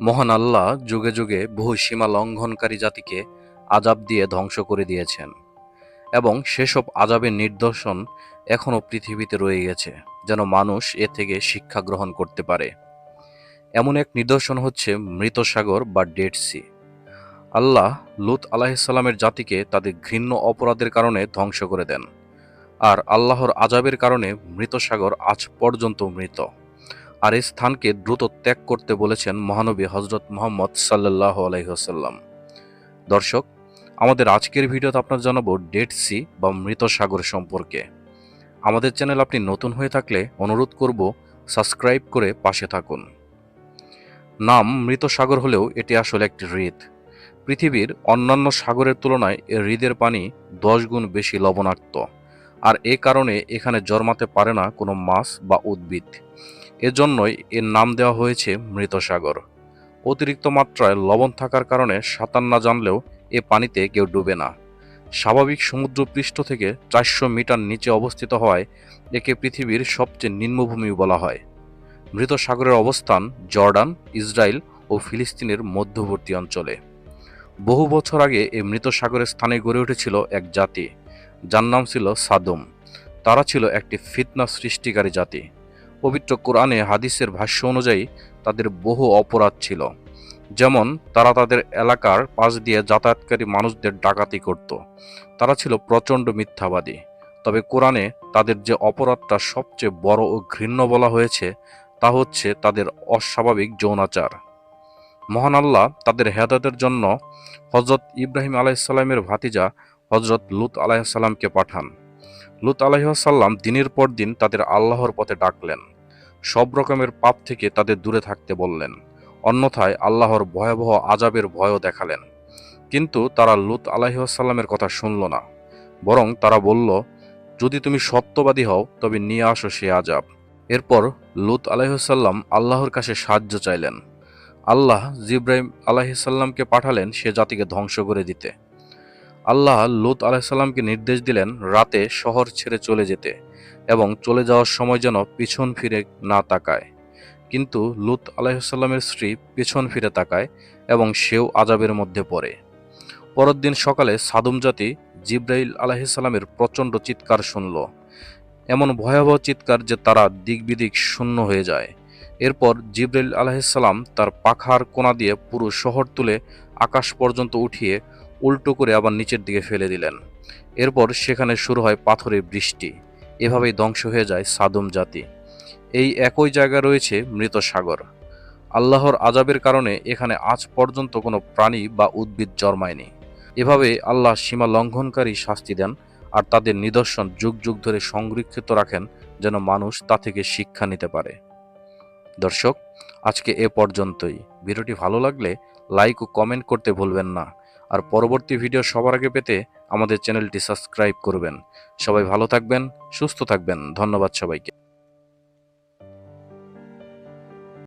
মহান আল্লাহ যুগে যুগে বহু সীমা লঙ্ঘনকারী জাতিকে আজাব দিয়ে ধ্বংস করে দিয়েছেন এবং সেসব আজাবের নিদর্শন এখনও পৃথিবীতে রয়ে গেছে, যেন মানুষ এ থেকে শিক্ষা গ্রহণ করতে পারে। এমন এক নিদর্শন হচ্ছে মৃত সাগর বা ডেড সি। আল্লাহ লুত আলাহিসাল্লামের জাতিকে তাদের ঘৃণ্য অপরাধের কারণে ধ্বংস করে দেন, আর আল্লাহর আজাবের কারণে মৃত সাগর আজ পর্যন্ত মৃত। আর এই স্থানকে দ্রুত ত্যাগ করতে বলেছেন মহানবী হজরত মোহাম্মদ সাল্লাহ আলহিহাসাল্লাম দর্শক, আমাদের আজকের ভিডিওতে আপনার জানাব ডেড সি বা মৃত সাগর সম্পর্কে। আমাদের চ্যানেল আপনি নতুন হয়ে থাকলে অনুরোধ করব সাবস্ক্রাইব করে পাশে থাকুন। নাম মৃত সাগর হলেও এটি আসলে একটি হৃদ। পৃথিবীর অন্যান্য সাগরের তুলনায় এ হৃদের পানি দশ গুণ বেশি লবণাক্ত। আর এ কারণে এখানে জন্মাতে পারে না কোনো মাছ বা উদ্ভিদ। এজন্যই এর নাম দেওয়া হয়েছে মৃত সাগর অতিরিক্ত মাত্রায় লবণ থাকার কারণে সাঁতার না জানলেও এ পানিতে কেউ ডুবে না। স্বাভাবিক সমুদ্রপৃষ্ঠ থেকে চারশো মিটার নিচে অবস্থিত হওয়ায় একে পৃথিবীর সবচেয়ে নিম্নভূমি বলা হয়। মৃত সাগরের অবস্থান জর্ডান, ইসরায়েল ও ফিলিস্তিনের মধ্যবর্তী অঞ্চলে। বহু বছর আগে এই মৃত সাগরের স্থানে গড়ে উঠেছিল এক জাতি। যার নাম ছিল সাদম। তারা ছিল একটি ফিতনা সৃষ্টিকারী জাতি। পবিত্র কোরআনে হাদিসের ভাষ্য অনুযায়ী তাদের বহু অপরাধ ছিল। যেমন, তারা তাদের এলাকার পাশ দিয়ে যাতায়াতকারী মানুষদের ডাকাতি করত। তারা ছিল প্রচণ্ড মিথ্যাবাদী। তবে কোরআনে তাদের যে অপরাধটা সবচেয়ে বড় ও ঘৃণ্য বলা হয়েছে, তা হচ্ছে তাদের অস্বাভাবিক যৌনাচার। মহান আল্লাহ তাদের হেদায়তের জন্য হজরত ইব্রাহিম আলাইসাল্লামের ভাতিজা হজরত লুত আলাইসাল্লামকে পাঠান। লুত আলাইসাল্লাম দিনের পর দিন তাদের আল্লাহর পথে ডাকলেন। সব রকমের পাপ থেকে তাদের দূরে থাকতে বললেন। অন্যথায় আল্লাহর ভয়াবহ আজাবের ভয়ও দেখালেন। কিন্তু তারা লুত আলাইসাল্লামের কথা শুনল না। বরং তারা বলল, যদি তুমি সত্যবাদী হও, তবে নিয়ে আসো সে আজাব এরপর লুত আলাইসাল্লাম আল্লাহর কাছে সাহায্য চাইলেন। আল্লাহ জিব্রাহিম আলাহিসাল্লামকে পাঠালেন সে জাতিকে ধ্বংস করে দিতে। আল্লাহ লুত আলাহিসাল্লামকে নির্দেশ দিলেন রাতে শহর ছেড়ে চলে যেতে এবং চলে যাওয়ার সময় যেন পিছন ফিরে না তাকায়। কিন্তু লুত আলাহিসাল্লামের স্ত্রী পিছন ফিরে তাকায় এবং সেও আজাবের মধ্যে পড়ে। পরের দিন সকালে সাদুম জাতি জিব্রাইল আলাহিসাল্লামের প্রচণ্ড চিৎকার শুনল। এমন ভয়াবহ চিৎকার যে তারা দিকবিদিক শূন্য হয়ে যায়। এরপর জিব্রাইল আলাহিসাল্লাম তার পাখার কোনা দিয়ে পুরো শহর তুলে আকাশ পর্যন্ত উঠিয়ে উল্টো করে আবার নিচের দিকে ফেলে দিলেন। এরপর সেখানে শুরু হয় পাথরের বৃষ্টি। এভাবেই ধ্বংস হয়ে যায় সাদম জাতি। এই একই জায়গায় রয়েছে মৃত সাগর। আল্লাহর আজাবের কারণে এখানে আজ পর্যন্ত কোনো প্রাণী বা উদ্ভিদ জন্মায়নি। এভাবে আল্লাহ সীমা লঙ্ঘনকারী শাস্তি দেন আর তাদের নিদর্শন যুগ যুগ ধরে সংরক্ষিত রাখেন যেন মানুষ তা থেকে শিক্ষা নিতে পারে। দর্শক, আজকে এ পর্যন্তই। ভিডিওটি ভালো লাগলে লাইক ও কমেন্ট করতে ভুলবেন না। আর পরবর্তী ভিডিও সবার আগে পেতে আমাদের চ্যানেলটি সাবস্ক্রাইব করবেন। সবাই ভালো থাকবেন, সুস্থ থাকবেন। ধন্যবাদ সবাইকে।